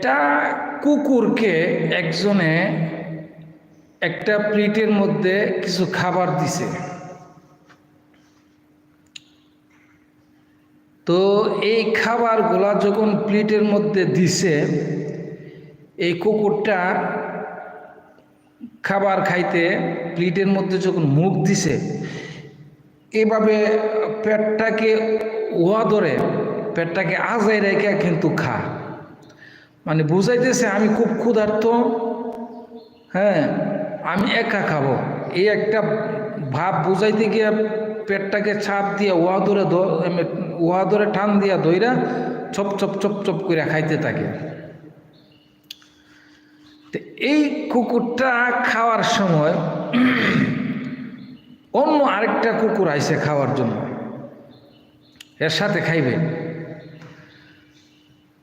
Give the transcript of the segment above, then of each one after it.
একটা কুকুরকে একজনে একটা প্লেটের মধ্যে কিছু খাবার দিছে। তো এই খাবারগুলা যখন প্লেটের মধ্যে দিছে, এই কুকুরটা খাবার খাইতে প্লেটের মধ্যে যখন মুখ দিছে, এভাবে পেটটাকে ওয়া ধরে, পেটটাকে আজাই রেখে কিন্তু খা। মানে বুঝাইতেছে আমি খুব ক্ষুধার্ত হ্যাঁ আমি একা খাব। এই একটা ভাব বুঝাইতে গিয়ে পেটটাকে ছাপ দিয়ে ওয়া ধরে ওয়া ধরে টান দিয়া দইরা চপ চপ চপ চপ করে খাইতে থাকে। এই কুকুরটা খাওয়ার সময় অন্য আরেকটা কুকুর আইছে খাওয়ার জন্য। এর সাথে খাইবে।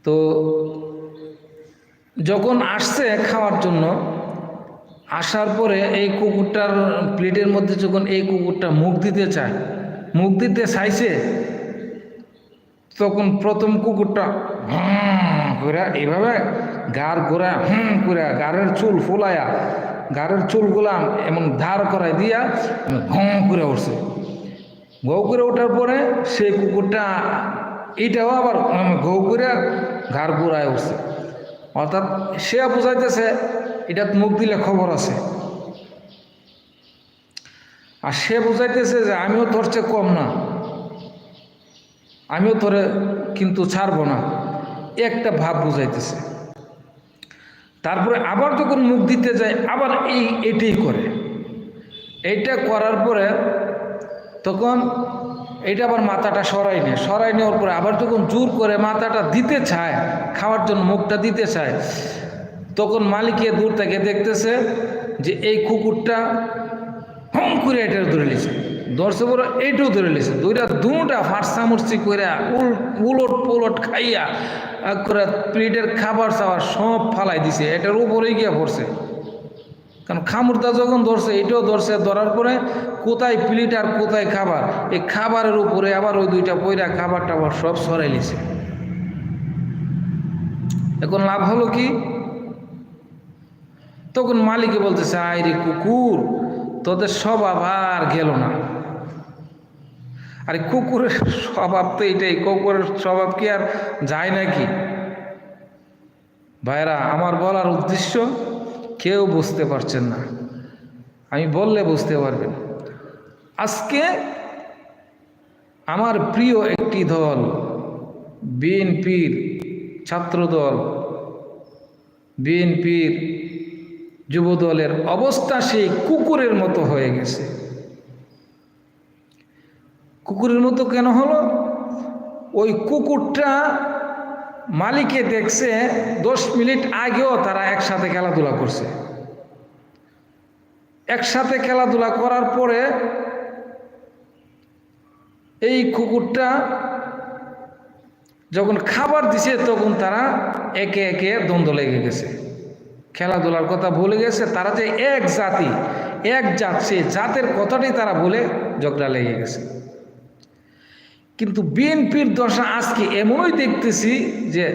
তো যখন আসছে খাওয়ার জন্য, আসার পরে এই কুকুরটার প্লেটের মধ্যে যখন এই কুকুরটা মুখ দিতে চায়, মুখ দিতে চাইছে, তখন প্রথম কুকুরটা হুম করে এইভাবে গার ঘোরা হুম করে গাড়ের চুল ফুলায়া গাড়ের চুলগুলা এমন ধার করাই দিয়া ঘুম করে উঠছে। ঘৌ করে ওঠার পরে সেই কুকুরটা এইটাও আবার ঘৌ করে ঘাড় ঘুরায় উঠছে। অর্থাৎ সে বুঝাইতেছে, এটা মুখ দিলে খবর আছে। আর সে বুঝাইতেছে যে আমিও তোর চেয়ে কম না। আমিও তোরে কিন্তু ছাড়বো না। একটা ভাব বুঝাইতেছে। তারপরে আবার যখন মুখ দিতে যায়, আবার এই, এটাই করে। এইটা করার পরে তখন এটা আবার মাথাটা সরাই নেয় সরাই নেওয়ার পরে আবার যখন জোর করে মাথাটা দিতে চায়, খাওয়ার জন্য মুখটা দিতে চায়, তখন মালিকে দূর থেকে দেখতেছে যে এই কুকুরটা হম করে এটা ধরে নিয়েছে দর্শে বড় এইটাও ধরে লিছে দুইটা দুটা ফার্সামুরসি করে উল, উলট পুলট খাইয়া করে প্লেটের খাবার চাওয়ার সব ফালাই দিছে, এটার উপরেই গিয়ে পড়ছে। কারণ খামুরদা যখন ধরছে, এটাও ধরছে ধরার পরে কোথায় প্লেট আর কোথায় খাবার? এই খাবারের উপরে আবার ওই দুইটা পয়রা খাবার টাবার সব সরাই লিছে এখন লাভ হলো কি? তখন মালিকে বলতেছে আই রে কুকুর, তোদের স্বভাব আর গেল না। আরে কুকুরের স্বভাব তো এটাই, কুকুরের স্বভাব কি আর যায় নাকি? ভাইরা, আমার বলার উদ্দেশ্য কেউ বুঝতে পারছেন না। আমি বললে বুঝতে পারবেন। আজকে আমার প্রিয় একটি দল, বিএনপির ছাত্রদল বিএনপির যুবদলের অবস্থা সেই কুকুরের মতো হয়ে গেছে। কুকুরের মতো কেন হলো? ওই কুকুরটা মালিকে দেখছে, দশ মিনিট আগেও তারা একসাথে খেলাধুলা করছে। একসাথে খেলাধুলা করার পরে এই কুকুরটা যখন খাবার দিছে, তখন তারা একে একে দ্বন্দ্ব লেগে গেছে। খেলাধুলার কথা ভুলে গেছে, তারা যে এক জাতি, এক জাত সে জাতের কথাটাই তারা বলে ঝগড়া লেগে গেছে। কিন্তু বিএনপির দশা আজকে এমনই দেখতেছি যে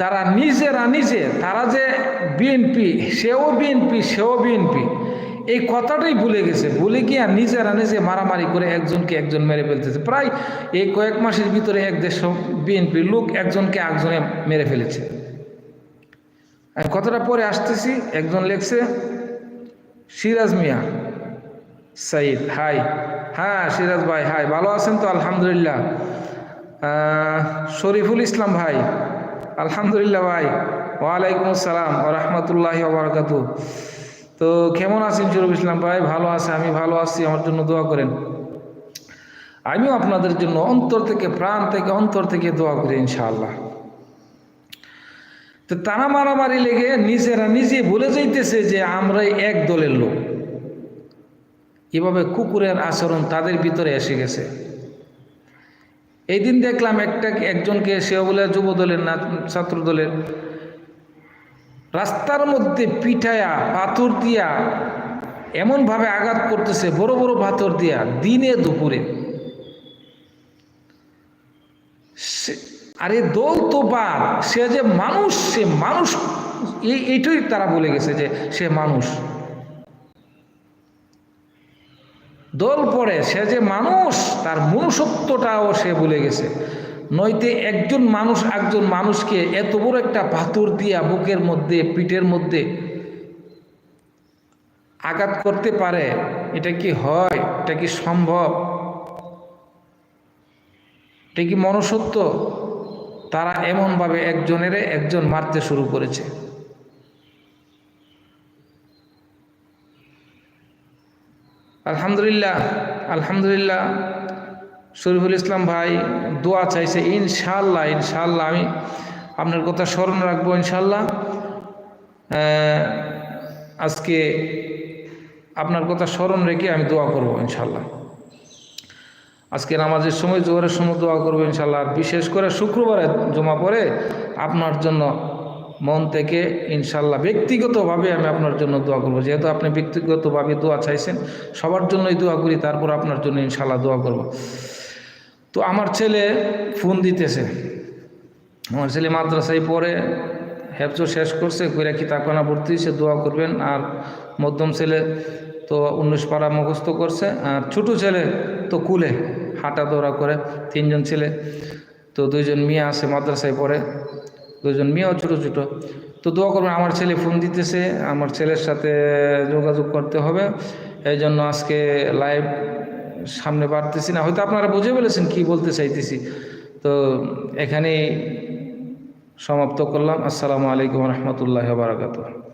তারা নিজেরা নিজে, তারা যে বিএনপি, সেও বিএনপি সেও বিএনপি, এই কথাটাই ভুলে গেছে। ভুলে গিয়ে নিজেরা নিজে মারামারি করে একজনকে একজন মেরে ফেলতেছে। প্রায় এই কয়েক মাসের ভিতরে এক দেশ বিএনপির লোক একজনকে একজনে মেরে ফেলেছে। কথাটা পরে আসতেছি। একজন লেখছে, সিরাজ মিয়া সাইদ, হাই। হ্যাঁ সিরাজ ভাই, হাই। ভালো আছেন তো? আলহামদুলিল্লাহ। শরীফুল ইসলাম ভাই। আলহামদুলিল্লাহ ভাই। ওয়ালাইকুম আসসালাম রহমতুল্লাহি ওবরাকাত তো কেমন আছেন শরীফ ইসলাম ভাই? ভালো আছে, আমি ভালো আছি, আমার জন্য দোয়া করেন। আমিও আপনাদের জন্য অন্তর থেকে, প্রাণ থেকে, অন্তর থেকে দোয়া করি ইনশাআল্লাহ। তো তারা মারামারি লেগে নিজেরা নিজে বলে যাইতেছে যে আমরাই এক দলের লোক। এভাবে কুকুরের আচরণ তাদের ভিতরে এসে গেছে। এই দিন দেখলাম একটা একজনকে, সেও বলে যুব দলের না ছাত্র দলের রাস্তার মধ্যে পিঠায়া, পাথর দিয়া এমনভাবে আঘাত করতেছে, বড় বড় পাথর দিয়া, দিনে দুপুরে। আরে দোল তো বাদ, সে যে মানুষ, সে মানুষ এই এইটাই তারা বলে গেছে যে সে মানুষ। দোল পরে, সে যে মানুষ, তার মনুষ্যত্বটাও সে ভুলে গেছে। নইতে একজন মানুষ একজন মানুষকে এত বড় একটা পাথর দিয়া বুকের মধ্যে, পিঠের মধ্যে আঘাত করতে পারে, এটা কি হয়? এটা কি সম্ভব? এটা কি মনুষ্যত্ব? তারা এমনভাবে একজনের একজন মারতে শুরু করেছে। আলহামদুলিল্লাহ আলহামদুলিল্লাহ। শরীফুল ইসলাম ভাই, দোয়া চাইছে ইনশাল্লাহ ইনশাল্লাহ আমি আপনার কথা স্মরণ রাখব ইনশাল্লাহ আজকে আপনার কথা স্মরণ রেখে আমি দোয়া করব ইনশাল্লাহ আজকে নামাজের সময়, জোহরের সময় দোয়া করব ইনশাল্লাহ আর বিশেষ করে শুক্রবারে জমা পড়ে আপনার জন্য মন থেকে ইনশাল্লাহ ব্যক্তিগতভাবে আমি আপনার জন্য দোয়া করব। যেহেতু আপনি ব্যক্তিগতভাবে দোয়া চাইছেন, সবার জন্যই দোয়া করি, তারপর আপনার জন্য ইনশাল্লাহ দোয়া করব। তো আমার ছেলে ফোন দিতেছে। আমার ছেলে মাদ্রাসায় পড়ে, হেফজো শেষ করছে, কইরা কিতাবখানা ভর্তি সে দোয়া করবেন। আর মধ্যম ছেলে তো উনিশ পাড়া মুখস্থ করছে, আর ছোটো ছেলে তো কুলে হাঁটা দৌড়া করে। তিনজন ছেলে তো দুইজন মেয়ে আছে মাদ্রাসায় পড়ে। দুইজন মেয়েও ছোটো ছোটো। তো দোয়া করবেন, আমার ছেলে ফোন দিতেছে, আমার ছেলের সাথে যোগাযোগ করতে হবে। এই জন্য আজকে লাইভ সামনে বাড়তেছি না। হয়তো আপনারা বুঝে ফেলেছেন কি বলতে চাইতেছি। তো এখানেই সমাপ্ত করলাম। আসসালামু আলাইকুম রহমতুল্লাহ বারাকাতুহ।